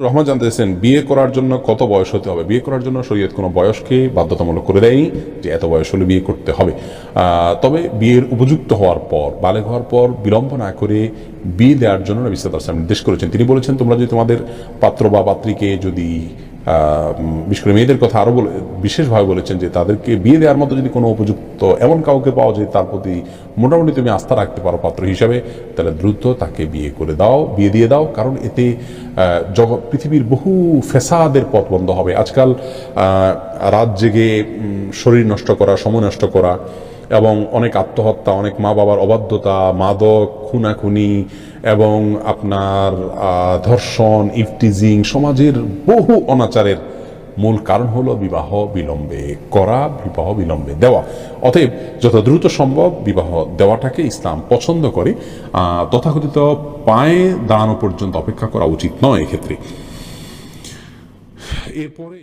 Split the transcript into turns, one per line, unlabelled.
রহমান জানতেছেন বিয়ে করার জন্য কত বয়স হতে হবে? বিয়ে করার জন্য শরীয়ত কোনো বয়সকে বাধ্যতামূলক করে দেয়নি যে এত বয়স হলে বিয়ে করতে হবে। তবে বিয়ের উপযুক্ত হওয়ার পর বালেক হওয়ার পর বিলম্ব না করে বিয়ে দেওয়ার জন্য নবী আলাইহি নির্দেশ করেছেন। তিনি বলেছেন, তোমরা যদি তোমাদের পাত্র বা পাত্রীকে যদি বিশেষ করে মেয়েদের কথা আরও বলে বিশেষভাবে বলেছেন যে তাদেরকে বিয়ে দেওয়ার মতো যদি কোনো উপযুক্ত এমন কাউকে পাওয়া যায়, তার প্রতি মোটামুটি তুমি আস্থা রাখতে পারো পাত্র হিসাবে, তাহলে দ্রুত তাকে বিয়ে করে দাও, বিয়ে দিয়ে দাও। কারণ এতে জগৎ পৃথিবীর বহু ফেসাদের পথ বন্ধ হবে। আজকাল রাত জেগে শরীর নষ্ট করা, সময় নষ্ট করা এবং অনেক আত্মহত্যা, অনেক মা বাবার অবাধ্যতা, মাদক, খুনাখুনি এবং আপনার ধর্ষণ ইফটিজিং সমাজের বহু অনাচারের মূল কারণ হলো বিবাহ বিলম্বে করা, বিবাহ বিলম্বে দেওয়া। অতএব যত দ্রুত সম্ভব বিবাহ দেওয়াটাকে ইসলাম পছন্দ করে তথাকথিত পায়ে দাঁড়ানো পর্যন্ত অপেক্ষা করা উচিত নয় এক্ষেত্রে। এরপরে